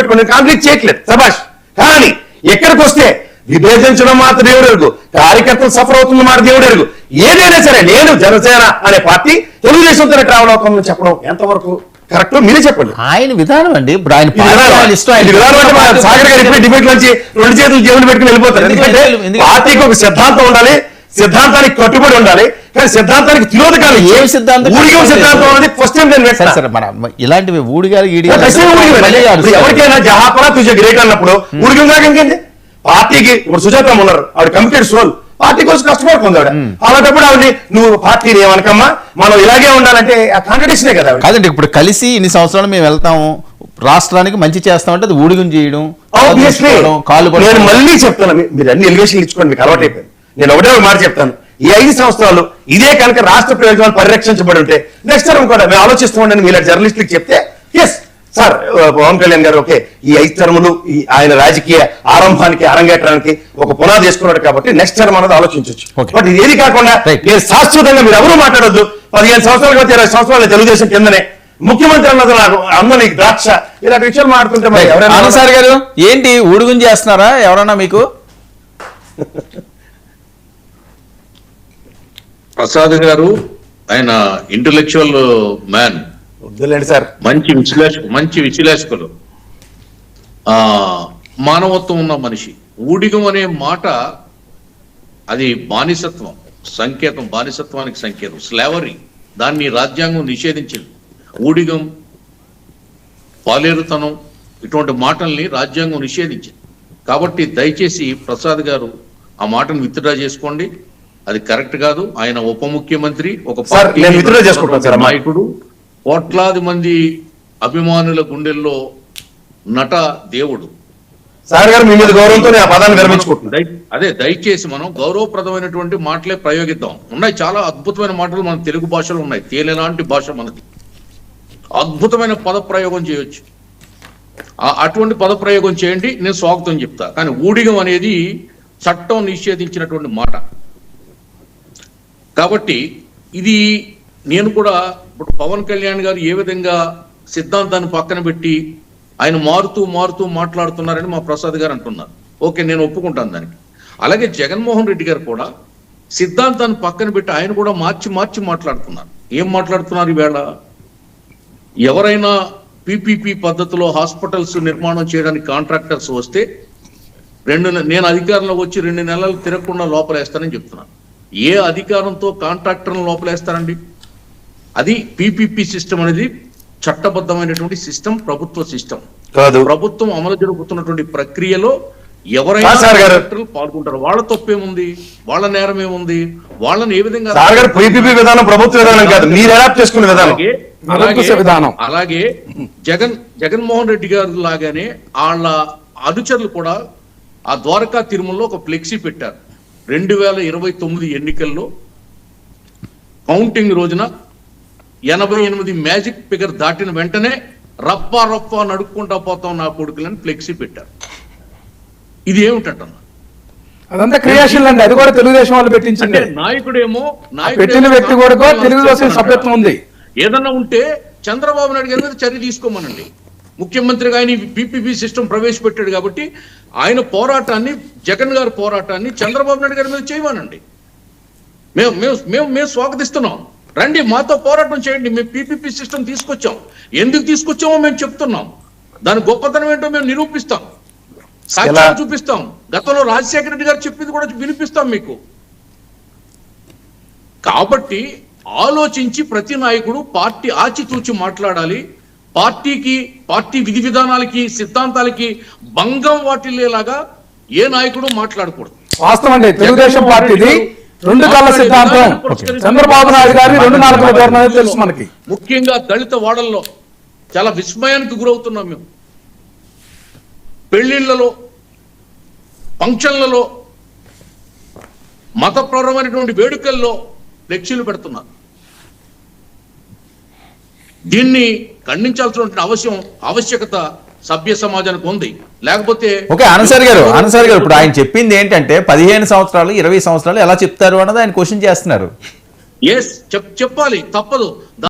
పెట్టుకుని కాన్ఫ్లిక్ట్ చేయట్లేదు. సభాష్ కానీ ఎక్కడికి వస్తే విభేదించడం మాత్రం దేవుడు ఎరుగు. కార్యకర్తలు సఫర్ అవుతుంది మాట దేవుడు ఎరుగు. ఏదైనా సరే నేను జనసేన అనే పార్టీ తెలుగుదేశంతో ట్రావెల్ అవుతామని చెప్పడం ఎంతవరకు కరెక్ట్ మీరే చెప్పండి. ఆయన విధానం అండి. ఇప్పుడు ఆయన సాగర్ గారు డిబేట్ నుంచి రెండు చేతులు జేబులు పెట్టుకుని వెళ్ళిపోతారు. ఎందుకు ఎందుకంటే ఎందుకు- ఎందుకు- పార్టీకి ఒక సిద్ధాంతం ఉండాలి. సిద్ధాంతానికి కట్టుబడి ఉండాలి కానీ సిద్ధాంతానికి తిరోధకాలు ఏం? సిద్ధాంతం? ఊడిగం సిద్ధాంతం అనేది ఫస్ట్ టైం నేను సరే మన ఇలాంటివి ఊడిగారు. ఎవరికైనా జహాపరా తుజ గ్రేట్ అన్నప్పుడు ఊడిగం దాకా ఇంకేంటి పార్టీకి ఇప్పుడు సుజాత ఉన్నారు. ఆవిడ కమిటెడ్ సోల్ పార్టీ కోసం కష్టపడుతుంది ఆవిడ. అలాంటప్పుడు ఆవిడ నువ్వు పార్టీని ఏమనకమ్మా? మనం ఇలాగే ఉండాలంటే ఆ కాంట్రడిక్షనే కదా కాదండి ఇప్పుడు కలిసి ఇన్ని సంవత్సరాలు మేము వెళ్తాము రాష్ట్రానికి మంచి చేస్తామంటే అది ఊడిగం చేయడం నేను. మళ్ళీ చెప్తాను మీరు అన్ని ఎలివేషన్లు ఇచ్చుకోండి మీకు అలవాటు అయిపోయింది నేను ఒకటే ఒక మాట చెప్తాను. ఈ ఐదు సంవత్సరాలు ఇదే కనుక రాష్ట్ర ప్రయోజనాలు పరిరక్షించబడి ఉంటే నెక్స్ట్ టర్మ్ కూడా మేము ఆలోచిస్తూ ఉండండి మీలా జర్నలిస్టులకు చెప్తే yes sir Pawan Kalyan garu okay ఈ ఐదు టర్ములు ఈ ఆయన రాజకీయ ఆరంభానికి అరంగేట్రానికి ఒక పునాది వేసుకున్నాడు కాబట్టి నెక్స్ట్ టర్మ్ అనేది ఆలోచించవచ్చు. బట్ ఇది ఏది కాకుండా. నేను శాశ్వతంగా మీరు ఎవరు మాట్లాడొద్దు. పదిహేను సంవత్సరాల కాబట్టి ఇరవై సంవత్సరాలు తెలుగుదేశం కిందనే ముఖ్యమంత్రి అన్నది నాకు అమ్మని ద్రాక్ష ఇలాంటి విషయాలు మాట్లాడుతుంటే మరి ఎవరైనా గారు ఏంటి ఊడుగుం చేస్తున్నారా ఎవరన్నా మీకు? ప్రసాద్ గారు ఆయన ఇంటలెక్చువల్ మ్యాన్ వద్దులేండి సార్. మంచి విశ్లేషకు మంచి విశ్లేషకులు. ఆ మానవత్వం ఉన్న మనిషి. ఊడిగం అనే మాట అది బానిసత్వం సంకేతం బానిసత్వానికి సంకేతం స్లేవరీ దాన్ని రాజ్యాంగం నిషేధించింది. ఊడిగం పాలేరుతనం ఇటువంటి మాటల్ని రాజ్యాంగం నిషేధించింది. కాబట్టి దయచేసి ప్రసాద్ గారు ఆ మాటను విత్డ్రా చేసుకోండి. అది కరెక్ట్ కాదు. ఆయన ఉప ముఖ్యమంత్రి ఒక. నాయకుడు. కోట్లాది మంది అభిమానుల గుండెల్లో నట దేవుడు. సార్ గారు మీ మీద గౌరవంతో నేను ఆ పదాన్ని విరమించుకుంటున్నాను దయ- అదే దయచేసి మనం గౌరవప్రదమైనటువంటి మాటలే ప్రయోగిద్దాం. ఉన్నాయి చాలా అద్భుతమైన మాటలు మన తెలుగు భాషలో ఉన్నాయి. తేలిలాంటి భాష మనది. అద్భుతమైన పద ప్రయోగం చేయొచ్చు అటువంటి పద ప్రయోగం చేయండి నేను స్వాగతం చెప్తా. కానీ ఊడిగం అనేది చట్టం నిషేధించినటువంటి మాట. కాబట్టి ఇది నేను కూడా ఇప్పుడు పవన్ కళ్యాణ్ గారు ఏ విధంగా సిద్ధాంతాన్ని పక్కన పెట్టి ఆయన మారుతూ మారుతూ మాట్లాడుతున్నారని మా ప్రసాద్ గారు అంటున్నారు. ఓకే నేను ఒప్పుకుంటాను దానికి. అలాగే జగన్మోహన్ రెడ్డి గారు కూడా సిద్ధాంతాన్ని పక్కన పెట్టి ఆయన కూడా మార్చి మార్చి మాట్లాడుతున్నారు. ఏం మాట్లాడుతున్నారు ఈవేళ? ఎవరైనా పీపీపీ పద్ధతిలో హాస్పిటల్స్ నిర్మాణం చేయడానికి కాంట్రాక్టర్స్ వస్తే రెండు నేను అధికారంలో వచ్చి రెండు నెలలు తిరగకుండా లోపలేస్తానని చెప్తున్నాను ఏ అధికారంతో కాంట్రాక్టర్లను లోపలేస్తారండి? అది పిపిపి సిస్టమ్ అనేది చట్టబద్ధమైనటువంటి సిస్టమ్ ప్రభుత్వ సిస్టమ్ కాదు. ప్రభుత్వం అమలు జరుగుతున్నటువంటి ప్రక్రియలో ఎవరైనా పాల్గొంటారు. వాళ్ళ తప్పేముంది? వాళ్ళ నేరం ఏముంది వాళ్ళని ఏ విధంగా పీపీపీ విధానం ప్రభుత్వ విధానం కాదు. మీరు అడాప్ట్ చేసుకునే విధానం. అలాగే జగన్ జగన్మోహన్ రెడ్డి గారు లాగానే వాళ్ళ అనుచరులు కూడా ఆ ద్వారకా తిరుమలలో ఒక ఫ్లెక్సీ పెట్టారు. రెండు వేల ఇరవై తొమ్మిది ఎన్నికల్లో కౌంటింగ్ రోజున ఎనభై ఎనిమిది మ్యాజిక్ ఫిగర్ దాటిన వెంటనే రప్ప రప్ప నడుక్కుంటా పోతాం నా కొడుకులని ఫ్లెక్సీ పెట్టారు. ఇది ఏమిటంటున్నా? అదంతా అండి. అది కూడా తెలుగుదేశం వాళ్ళు పెట్టించండి నాయకుడేమో పెట్టిన వ్యక్తి కూడా తెలుగుదేశం సభ్యత్వం ఉంది. ఏదన్నా ఉంటే చంద్రబాబు నాయుడు గారి మీద చర్య తీసుకోమనండి. ముఖ్యమంత్రిగా ఆయన బీపీపీ సిస్టమ్ ప్రవేశపెట్టాడు కాబట్టి ఆయన పోరాటాన్ని జగన్ గారి పోరాటాన్ని చంద్రబాబు నాయుడు గారి మీద చేయమనండి. మేము మేము మేము మేము స్వాగతిస్తున్నాం. రండి మాతో పోరాటం చేయండి. మేము పీపీపీ సిస్టమ్ తీసుకొచ్చాం. ఎందుకు తీసుకొచ్చామో మేము చెప్తున్నాం. దాని గొప్పతనం ఏంటో మేము నిరూపిస్తాం. సాక్ష్యాలు చూపిస్తాం. గతంలో రాజశేఖర రెడ్డి గారు చెప్పింది కూడా వినిపిస్తాం మీకు. కాబట్టి ఆలోచించి ప్రతి నాయకుడు పార్టీ ఆచితూచి మాట్లాడాలి. పార్టీకి పార్టీ విధి విధానాలకి సిద్ధాంతాలకి భంగం వాటిల్లేలాగా ఏ నాయకుడు మాట్లాడకూడదు. వాస్తవం అండి. తెలుగుదేశం పార్టీది రెండు కళ్ళ సిద్ధాంతం. చంద్రబాబు నాయుడు గారి రెండు నాలుగు ధోరణి తెలుసు. మనకి. ముఖ్యంగా దళిత వాడల్లో చాలా విస్మయానికి గురవుతున్నాం మేము. పెళ్ళిళ్ళలో ఫంక్షన్లలో మతపరమైనటువంటి వేడుకల్లో ఫ్లెక్సీలు పెడుతున్నారు. దీన్ని ఖండించాల్సినటువంటి అవసరం ఆవశ్యకత సభ్య సమాజానికి ఉంది. లేకపోతే ఓకే ఆనంద్ గారు ఆనంద్ గారు ఇప్పుడు ఆయన చెప్పింది ఏంటంటే పదిహేను సంవత్సరాలు ఇరవై సంవత్సరాలు ఎలా చెప్తారు అన్నది ఆయన క్వశ్చన్ చేస్తున్నారు. ఎస్ చెప్పాలి తప్పదు.